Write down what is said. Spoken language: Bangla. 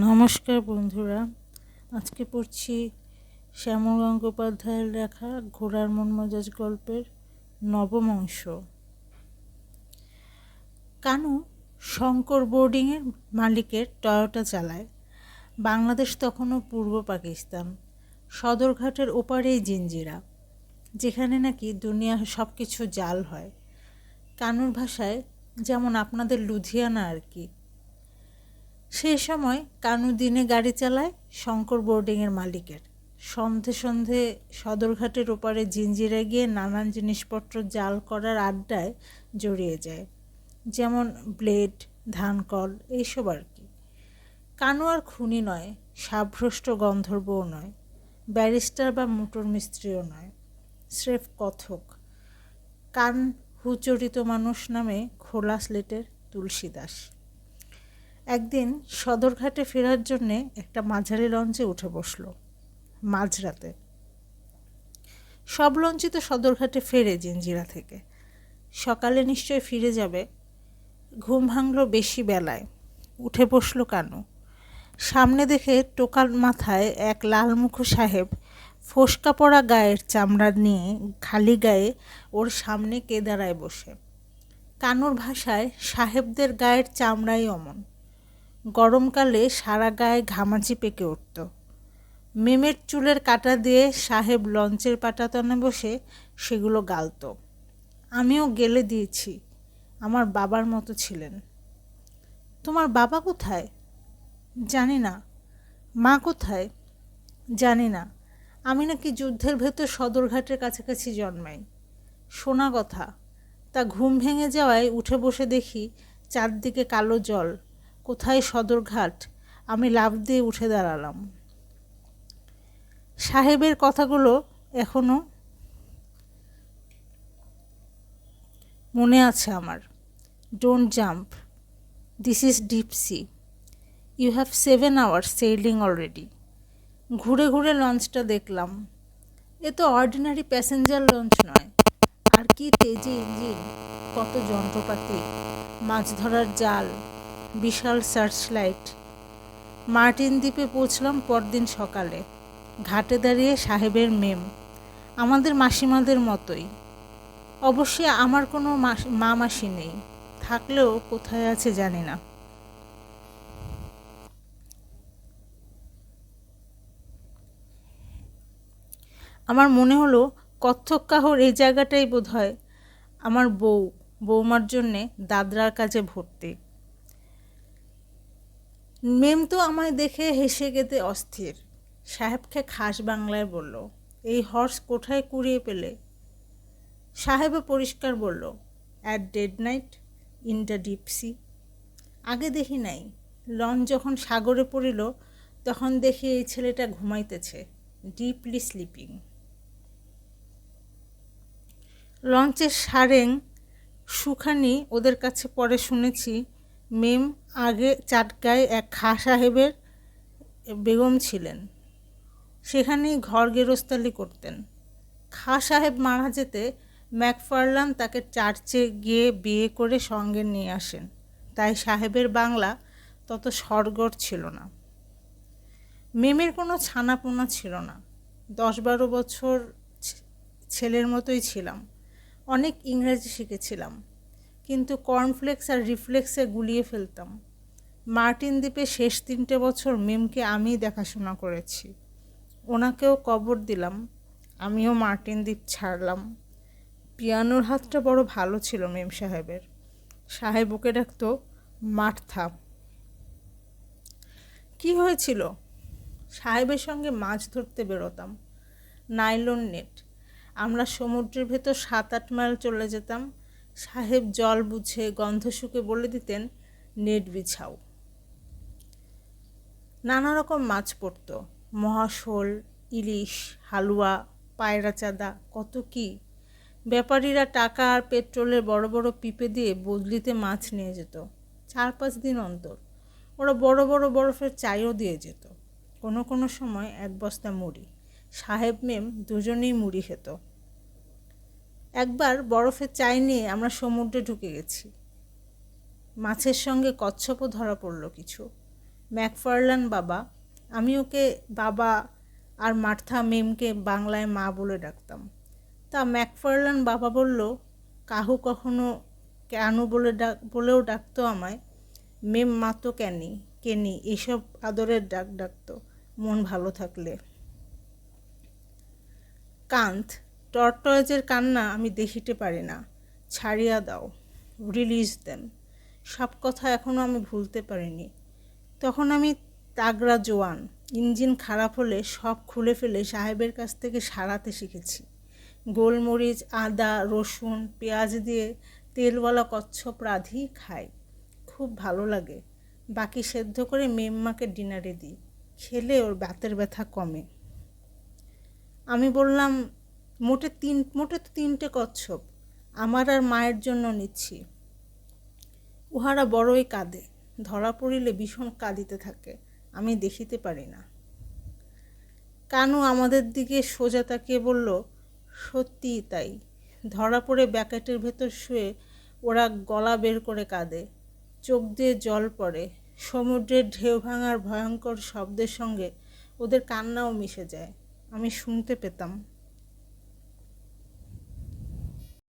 নমস্কার বন্ধুরা, আজকে পড়ছি শ্যামল গঙ্গোপাধ্যায়ের লেখা ঘোড়ার মন মজাজ গল্পের নবম অংশ। কানু শঙ্কর বোর্ডিংয়ের মালিকের টয়োটা চালায়। বাংলাদেশ তখনও পূর্ব পাকিস্তান, সদরঘাটের ওপারেই জিঞ্জিরা যেখানে নাকি দুনিয়া সব কিছু জাল হয়। কানুর ভাষায় যেমন আপনাদের লুধিয়ানা আর কি সেই সময় কানু দিনে গাড়ি চালায় শঙ্কর বোর্ডিংয়ের মালিকের। সন্ধে সন্ধে সদরঘাটের ওপারে জিঞ্জিরে গিয়ে নানান জিনিসপত্র জাল করার আড্ডায় জড়িয়ে যায়। যেমন ব্লেড, ধানকল এইসব আর কি। কানু আর খুনি নয় সাভ্রষ্ট গন্ধর্বও নয়, ব্যারিস্টার বা মোটর মিস্ত্রিও নয়, স্রেফ কথক। কান হুচরিত মানুষ নামে খোলা স্লেটের তুলসী দাস একদিন সদরঘাটে ফেরার জন্যে একটা মাঝারি লঞ্চে উঠে বসল, মাঝরাতে। সব লঞ্চই তো সদরঘাটে ফেরে জিঞ্জিরা থেকে। সকালে নিশ্চয় ফিরে যাবে, ঘুম ভাঙলো বেশি বেলায়। উঠে বসল কানু। সামনে দেখে টোকাল মাথায় এক লালমুখো সাহেব ফোসকা পড়া গায়ের চামড়া নিয়ে খালি গায়ে ওর সামনে কেদারায় বসে। কানুর ভাষায় সাহেবদের গায়ের চামড়াই অমন। গরমকালে সারা গায়ে ঘামাচি পেকে উঠত। মেমের চুলের কাটা দিয়ে সাহেব লঞ্চের পাটাতনে বসে সেগুলো গালত। আমিও গেলে দিয়েছি। আমার বাবার মতো ছিলেন। তোমার বাবা কোথায়? জানি না। মা কোথায়? জানি না। আমি নাকি যুদ্ধের ভেতর সদরঘাটের কাছাকাছি জন্মাই। শোনা কথা। তা ঘুম ভেঙে যাওয়ায় উঠে বসে দেখি চারদিকে কালো জল। কোথায় সদরঘাট? আমি লাভ দিয়ে উঠে দাঁড়ালাম। সাহেবের কথাগুলো এখনও মনে আছে আমার। Don't jump this is deep sea you have seven hours sailing already ঘুরে ঘুরে লঞ্চটা দেখলাম। এ তো অর্ডিনারি প্যাসেঞ্জার লঞ্চ নয়। আর কি তেজি ইঞ্জিন, কত যন্ত্রপাতি, মাছ ধরার জাল বিশাল সার্চ লাইট মার্টিন দ্বীপে পৌঁছলাম পরদিন সকালে। ঘাটে দাঁড়িয়ে সাহেবের মেম। আমাদের মাসিমাদের মতোই। অবশ্যই আমার কোনো মা মাসি নেই। থাকলেও কোথায় আছে জানি না। আমার মনে হলো, কত্থক কাহর এই জায়গাটাই বোধ হয় আমার বউ, বৌমার জন্যে দাদরার কাজে ভর্তি। মেম তো আমায় দেখে হেসে গেতে অস্থির। সাহেবকে খাস বাংলায় বলল, এই হর্স কোথায় কুড়িয়ে পেলে? সাহেবে পরিষ্কার বলল at dead night in the deep sea আগে দেখি নাই। লঞ্চ যখন সাগরে পড়িল, তখন দেখি এই ছেলেটা ঘুমাইতেছে ডিপলি স্লিপিং লঞ্চের সারেং সুখানি ওদের কাছে পরে শুনেছি মেম আগে চাটকায় এক খা সাহেবের বেগম ছিলেন। সেখানেই ঘর গেরস্তালি করতেন। খা সাহেব মারা যেতে ম্যাকফার্লান তাকে চার্চে গিয়ে বিয়ে করে সঙ্গে নিয়ে আসেন। তাই সাহেবের বাংলা তত সরগর ছিল না। মেমের কোনো ছানাপোনা ছিল না। দশ বারো বছর ছেলের মতোই ছিলাম। অনেক ইংরেজি শিখেছিলাম। কিন্তু কর্নফ্লেক্স আর রিফ্লেক্সে গুলিয়ে ফেলতাম। মার্টিন দ্বীপে শেষ তিনটে বছর মেমকে আমিই দেখাশোনা করেছি। ওনাকেও কবর দিলাম, আমিও মার্টিন দ্বীপ ছাড়লাম। পিয়ানোর হাতটা বড় ভালো ছিল মেম সাহেবের। সাহেব ওকে ডাকতো মার্থা কি হয়েছিল? সাহেবের সঙ্গে মাছ ধরতে বেরোতাম। Nylon net. আমরা সমুদ্রের ভেতর সাত আট মাইল চলে যেতাম। সাহেব জল বুঝে গন্ধ শুকে বলে দিতেন, নেট বিছাও। নানা রকম মাছ পড়ত। মহাশোল, ইলিশ, হালুয়া পায়রা চাঁদা কত কি। ব্যাপারীরা টাকা আর পেট্রোলের বড় বড় পিপে দিয়ে বদলিতে মাছ নিয়ে যেত, চার পাঁচ দিন অন্তর। ওরা বড় বড় বরফের চাইও দিয়ে যেত। কোনো কোনো সময় এক বস্তা মুড়ি। সাহেব মেম দুজনেই মুড়ি খেত। একবার বরফের চাই নিয়ে আমরা সমুদ্রে ঢুকে গেছি। মাছের সঙ্গে কচ্ছপও ধরা পড়ল কিছু। ম্যাকফার্লান বাবা, আমি ওকে বাবা আর মার্থা মেমকে বাংলায় মা বলে ডাকতাম। তা ম্যাকফার্লান বাবা বলল, কাহু কখনো কেন বলে ডাক, বলেও ডাকতো আমায়? মেম মা তো ক্যানি কেনি, এসব আদরের ডাক ডাকতো, মন ভালো থাকলে। কান্ত টর্টয়েজের কান্না আমি দেখিতে পারি না। ছাড়িয়া দাও, রিলিজ দেন। সব কথা এখনও আমি ভুলতে পারিনি। তখন আমি তাগড়া জোয়ান, ইঞ্জিন খারাপ হলে সব খুলে ফেলে সাহেবের কাছ থেকে সারাতে শিখেছি। গোলমরিচ, আদা, রসুন, পেঁয়াজ দিয়ে তেলওয়ালা কচ্ছপ রাধি খাই। খুব ভালো লাগে। বাকি সেদ্ধ করে মেম্মাকে ডিনারে দিই। খেলে ওর বাতের ব্যথা কমে। আমি বললাম মোটে তিন, মোটে তো তিনটে কচ্ছপ। আমার আর মায়ের জন্য নিচ্ছি। উহারা বড়ই কাঁদে। ধরা পড়িলে ভীষণ কাঁদিতে থাকে। আমি দেখিতে পারি না। কানু আমাদের দিকে সোজা তাকিয়ে বলল, সত্যিই তাই। ধরা পড়ে ব্যাকেটের ভেতর শুয়ে ওরা গলা বের করে কাঁদে। চোখ দিয়ে জল পড়ে। সমুদ্রের ঢেউ ভাঙার ভয়ঙ্কর শব্দের সঙ্গে ওদের কান্নাও মিশে যায়। আমি শুনতে পেতাম।